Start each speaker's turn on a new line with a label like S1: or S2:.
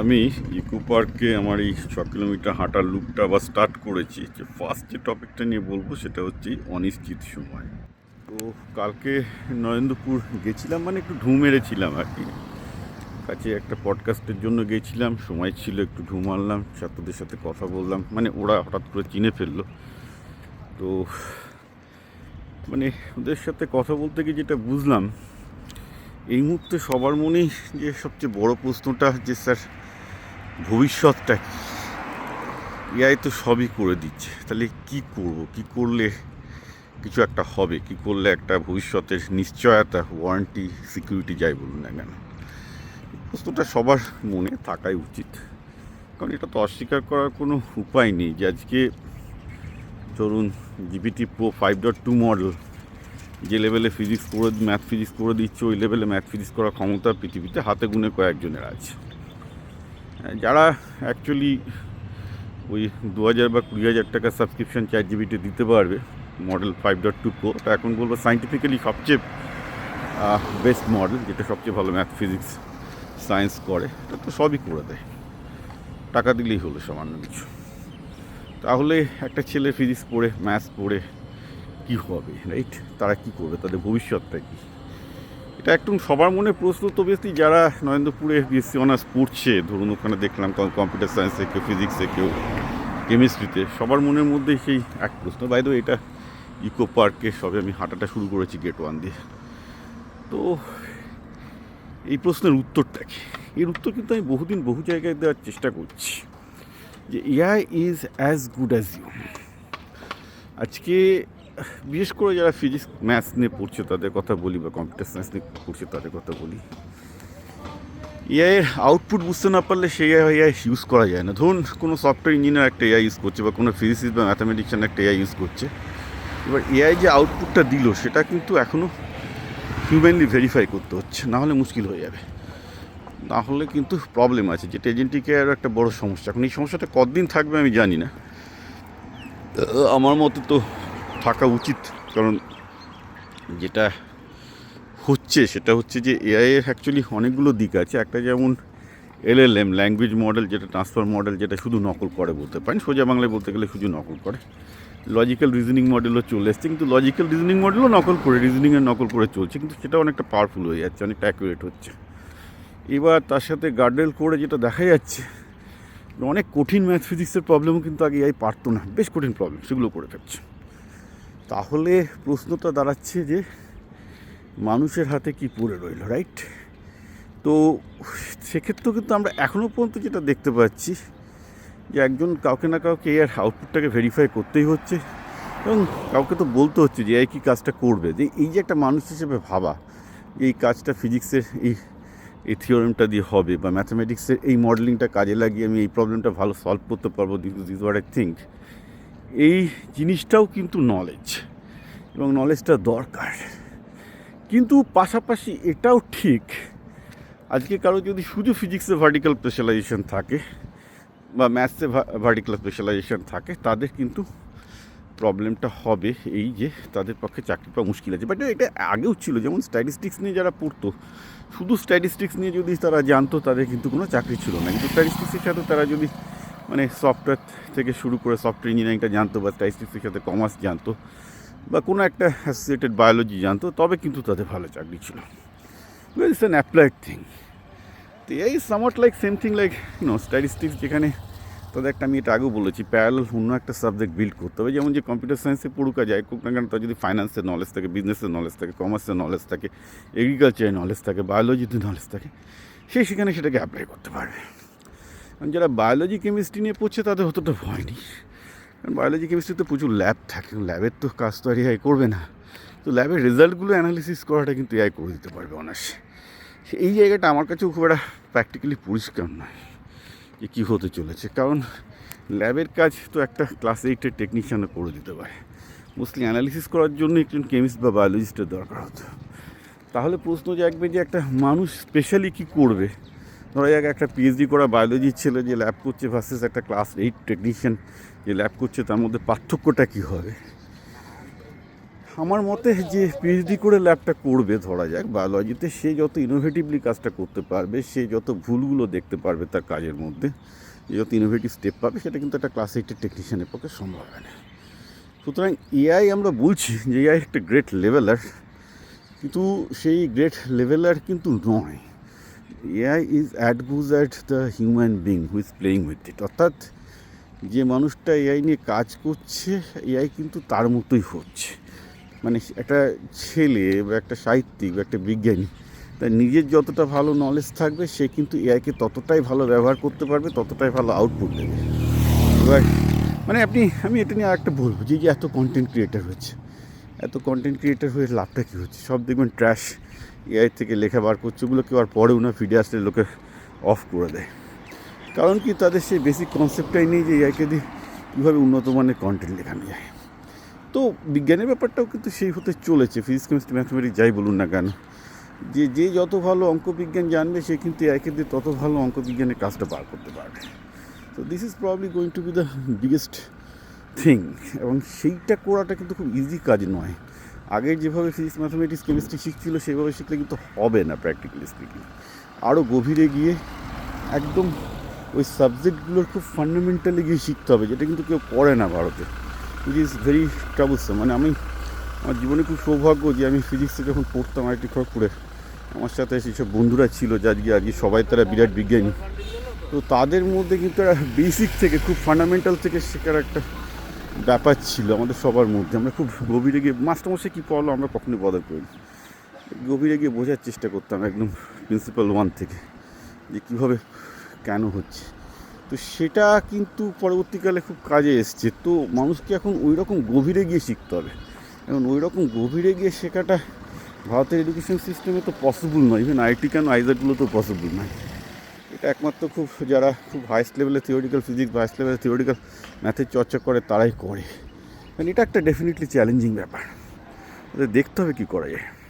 S1: আমি ইকো পার্কে আমার এই ছ কিলোমিটার হাঁটার লুপটা আবার স্টার্ট করেছি। যে ফার্স্ট যে টপিকটা নিয়ে বলব সেটা হচ্ছে অনিশ্চিত সময়। তো কালকে নরেন্দ্রপুর গেছিলাম মানে একটু ঢু মেরেছিলাম আর কি। কাছে একটা পডকাস্টের জন্য গেছিলাম, সময় ছিল, একটু ঢু মারলাম, ছাত্রদের সাথে কথা বললাম মানে ওরা হঠাৎ করে চিনে ফেলল। তো মানে ওদের সাথে কথা বলতে গিয়ে যেটা বুঝলাম, এই মুহূর্তে সবার মনেই যে সবচেয়ে বড় প্রশ্নটা যে, স্যার ভবিষ্যৎটা কি? এআই তো সবই করে দিচ্ছে। তাহলে কি করব? কি করলে কিছু একটা হবে? কি করলে একটা ভবিষ্যতের নিশ্চয়তা ওয়ারেন্টি সিকিউরিটি যাই বলুন না কেন? প্রশ্নটা সবার মনে থাকাই উচিত। কারণ এটা তো অস্বীকার করার কোনো উপায় নেই যে আজকে ধরুন GPT pro five dot two model যে লেভেলে ফিজিক্স করে ম্যাথ ফিজিক্স করে দিচ্ছে, ওই লেভেলে ম্যাথ ফিজিক্স করার ক্ষমতা পৃথিবীতে হাতে গুনে কয়েকজনের আছে। যারা অ্যাকচুয়ালি ওই দু হাজার বা কুড়ি হাজার টাকা সাবস্ক্রিপশন চ্যাট জিবিটি দিতে পারবে model five dot two pro তা এখন বলব সাইন্টিফিক্যালি সবচেয়ে বেস্ট মডেল যেটা সবচেয়ে ভালো ম্যাথ ফিজিক্স সায়েন্স করে, এটা তো সবই করে দেয়। টাকা দিলেই হলো সামান্য কিছু। তাহলে একটা ছেলে ফিজিক্স পড়ে ম্যাথস পড়ে, কি হবে রাইট তারা কি করবে? তাদের ভবিষ্যৎটা কি? এটা একদম সবার মনে প্রশ্ন তো বেশি যারা নরেন্দ্রপুরে বিএসসি অনার্স পড়ছে, ধরুন ওখানে দেখলাম কম্পিউটার সায়েন্সে কেউ ফিজিক্সে কেউ কেমিস্ট্রিতে সবার মনের মধ্যে সেই এক প্রশ্ন। বাইদ এটা ইকো পার্কে সবে আমি হাঁটাটা শুরু করেছি গেট ওয়ান দিয়ে। তো এই প্রশ্নের উত্তরটা কি? এর উত্তর কিন্তু আমি বহুদিন বহু জায়গায় দেওয়ার চেষ্টা করছি যে AI is as good as you আজকে বিশেষ করে যারা ফিজিক্স, ম্যাথস নিয়ে পড়ছে তাদের কথা বলি বা কম্পিউটার সায়েন্স নিয়ে পড়ছে তাদের কথা বলি। এআইয়ের আউটপুট বুঝতে না পারলে সেই এআই ইউজ করা যায় না। ধরুন কোনো সফটওয়্যার ইঞ্জিনিয়ার একটা এআই ইউজ করছে বা কোনো ফিজিক্স বা ম্যাথামেটিক্যান একটা এআই ইউজ করছে। এবার এআই যে আউটপুটটা দিল, সেটা কিন্তু এখনও হিউম্যানলি ভেরিফাই করতে হচ্ছে, না হলে মুশকিল হয়ে যাবে। না হলে কিন্তু প্রবলেম আছে যেটা এজেন্টিক এআইয়ের একটা বড় সমস্যা। এখন এই সমস্যাটা কতদিন থাকবে আমি জানি না। আমার মতে তো থাকা উচিত। কারণ যেটা হচ্ছে, সেটা হচ্ছে যে এআই এর অ্যাকচুয়ালি অনেকগুলো দিক আছে। একটা যেমন এলএলএম ল্যাঙ্গুয়েজ মডেল যেটা ট্রান্সফার মডেল যেটা শুধু নকল করে বলতে পারেন। সোজা বাংলায় বলতে গেলে শুধু নকল করে। লজিক্যাল রিজনিং মডেলও চলে এসছে, কিন্তু লজিক্যাল রিজনিং মডেলও নকল করে রিজনিংয়ের নকল করে চলছে, কিন্তু সেটা অনেকটা পাওয়ারফুল হয়ে যাচ্ছে, অনেকটা অ্যাকুরেট হচ্ছে। এবার তার সাথে গার্ডেল করে যেটা দেখা যাচ্ছে অনেক কঠিন ম্যাথ ফিজিক্সের প্রবলেমও কিন্তু আগে এআই পারতো না। বেশ কঠিন প্রবলেম সেগুলো করে ফেলছে তাহলে প্রশ্নটা দাঁড়াচ্ছে যে মানুষের হাতে কি পড়ে রইল রাইট তো সেক্ষেত্রেও কিন্তু আমরা এখনও পর্যন্ত যেটা দেখতে পাচ্ছি যে একজন কাউকে না কাউকে এর আউটপুটটাকে ভেরিফাই করতেই হচ্ছে এবং কাউকে তো বলতে হচ্ছে যে এই কী কাজটা করবে। যে এই যে একটা মানুষ হিসেবে ভাবা যে এই কাজটা ফিজিক্সের এই এই থিওরেমটা দিয়ে হবে বা ম্যাথামেটিক্সের এই মডেলিংটা কাজে লাগিয়ে আমি এই প্রবলেমটা ভালো সলভ করতে পারব দিস ওয়াট আই থিঙ্ক এই জিনিসটাও কিন্তু নলেজ এবং নলেজটা দরকার। কিন্তু পাশাপাশি এটাও ঠিক, আজকে কারও যদি শুধু ফিজিক্সে ভার্টিক্যাল স্পেশালাইজেশন থাকে বা ম্যাথসে ভার্টিক্যাল স্পেশালাইজেশন থাকে, তাদের কিন্তু প্রবলেমটা হবে এই যে তাদের পক্ষে চাকরি পাওয়া মুশকিল আছে। বাট এটা আগেও ছিল, যেমন স্ট্যাটিস্টিক্স নিয়ে যারা পড়তো, শুধু স্ট্যাটিস্টিক্স নিয়ে যদি তারা জানতো, তাদের কিন্তু কোনো চাকরি ছিল না। কিন্তু স্ট্যাটিস্টিক্সের সাথে তারা যদি মানে সফটওয়্যার থেকে শুরু করে সফটওয়্যার ইঞ্জিনিয়ারিংটা জানতো বা স্ট্যাটিস্টিক্সের সাথে কমার্স জানতো বা কোনো একটা অ্যাসোসিয়েটেড বায়োলজি জানতো, তবে কিন্তু তাদের ভালো চাকরি ছিল। ইটস অ্যান অ্যাপ্লাইড থিং তো এই সামট like same thing like no statistics যেখানে তাদের একটা আমি এটা আগেও বলেছি প্যারালাল অন্য একটা সাবজেক্ট বিল্ড করতে হবে। যেমন যে কম্পিউটার সায়েন্সে পড়ুক যায় হোক না কেন, তার যদি ফাইন্যান্সের নলেজ থাকে বিজনেসের নলেজ থাকে কমার্সের নলেজ থাকে এগ্রিকালচারের নলেজ থাকে বায়োলজিতে নলেজ থাকে, সে সেখানে সেটাকে অ্যাপ্লাই করতে পারবে। যারা বায়োলজি কেমিস্ট্রি নিয়ে পড়ছে তাদের অতটা ভয় নেই। কারণ বায়োলজি কেমিস্ট্রিতে প্রচুর ল্যাব থাকে ল্যাবের তো কাজ তো আর এআই করবে না। তো ল্যাবের রেজাল্টগুলো অ্যানালিসিস করাটা কিন্তু এআই করে দিতে পারবে অনার্সে এই জায়গাটা আমার কাছেও খুব একটা প্র্যাকটিক্যালি পরিষ্কার নয় যে কী হতে চলেছে। কারণ ল্যাবের কাজ তো একটা ক্লাস এইটের টেকনিশিয়ানও করে দিতে পারে। মোস্টলি অ্যানালিসিস করার জন্য একজন কেমিস্ট বা বায়োলজিস্টের দরকার হতো। তাহলে প্রশ্ন জাগবে যে একটা মানুষ স্পেশালি কী করবে? ধরা যাক একটা পিএইচডি করা বায়োলজির ছেলে যে ল্যাব করছে ভার্সেস একটা ক্লাস এইট টেকনিশিয়ান যে ল্যাব করছে, তার মধ্যে পার্থক্যটা কী হবে? আমার মতে যে পিএইচডি করে ল্যাবটা করবে, ধরা যাক বায়োলজিতে সে যত ইনোভেটিভলি কাজটা করতে পারবে, সে যত ভুলগুলো দেখতে পারবে তার কাজের মধ্যে যত ইনোভেটিভ স্টেপ পাবে, সেটা কিন্তু একটা ক্লাস এইটের টেকনিশিয়ানের পক্ষে সম্ভব হয় না। সুতরাং এআই আমরা বলছি যে এআই একটা গ্রেট লেভেলার কিন্তু সেই গ্রেট লেভেলার কিন্তু নয়। এআই ইজ অ্যাট বুজ as the human being who is playing with it অর্থাৎ যে মানুষটা এআই নিয়ে কাজ করছে এআই কিন্তু তার মতোই হচ্ছে। মানে একটা ছেলে বা একটা সাহিত্যিক বা একটা বিজ্ঞানী, তার নিজের যতটা ভালো নলেজ থাকবে, সে কিন্তু এআইকে ততটাই ভালো ব্যবহার করতে পারবে, ততটাই ভালো আউটপুট দেবে। এবার মানে আপনি, আমি এটা নিয়ে আরেকটা বলব যে এত কন্টেন্ট ক্রিয়েটার হচ্ছে এত কন্টেন্ট ক্রিয়েটার হয়ে লাভটা কী হচ্ছে? সব দেখবেন ট্র্যাশ এআই থেকে লেখা বার করছে, ওগুলো কেউ আর পড়েও না ফিডে আসলে লোকে অফ করে দেয়। কারণ কি, তাদের সেই বেসিক কনসেপ্টটাই নেই যে এআইকে দিয়ে কীভাবে উন্নত মানের কন্টেন্ট লেখানো যায়। তো বিজ্ঞানের ব্যাপারটাও কিন্তু সেই হতে চলেছে ফিজিক্স কেমিস্ট্রি ম্যাথমেটিক্স যাই বলুন না কেন। যে যে যত ভালো অঙ্ক বিজ্ঞান জানবে, সে কিন্তু এআইকে দিয়ে তত ভালো অঙ্ক বিজ্ঞানের কাজটা বার করতে পারবে। তো this is probably going to be the biggest thing এবং সেইটা করাটা কিন্তু খুব ইজি কাজ নয়। আগে যেভাবে ফিজিক্স ম্যাথমেটিক্স কেমিস্ট্রি শিখছিল, সেভাবে শিখলে কিন্তু হবে না প্র্যাকটিক্যালি স্পিকিং আরও গভীরে গিয়ে একদম ওই সাবজেক্টগুলোর খুব ফান্ডামেন্টালি গিয়ে শিখতে হবে, যেটা কিন্তু কেউ পড়ে না ভারতে। উইচ ইজ ভেরি ট্রাবলসাম মানে আমি, আমার জীবনে খুব সৌভাগ্য যে আমি ফিজিক্সে যখন পড়তাম আইটি খড়গপুরে আমার সাথে সেসব বন্ধুরা ছিল যে আজকে আজকে সবাই তারা বিরাট বিজ্ঞানী। তো তাদের মধ্যে কিন্তু একটা বেসিক থেকে, খুব ফান্ডামেন্টাল থেকে শেখার একটা ব্যাপার ছিল আমাদের সবার মধ্যে। আমরা খুব গভীরে গিয়ে, মাস্টারমশাই কী পড়ল আমরা কখনোই বদল করি গভীরে গিয়ে বোঝার চেষ্টা করতাম একদম প্রিন্সিপাল ওয়ান থেকে যে কীভাবে কেন হচ্ছে। তো সেটা কিন্তু পরবর্তীকালে খুব কাজে এসছে। তো মানুষকে এখন ওই রকম গভীরে গিয়ে শিখতে হবে। এখন ওই রকম গভীরে গিয়ে শেখাটা ভারতের এডুকেশন সিস্টেমে তো পসিবল নয়। ইভেন আইটি কেন আইজারগুলো তো পসিবল নয়। একমাত্র খুব যারা খুব হাইস্ট লেভেলে থিওরিক্যাল ফিজিক্স বা হাইস্ট লেভেলে থিওরিক্যাল ম্যাথের চর্চা করে, তারাই করে। কারণ এটা একটা ডেফিনেটলি চ্যালেঞ্জিং ব্যাপার। ওদের দেখতে হবে কী করা যায়।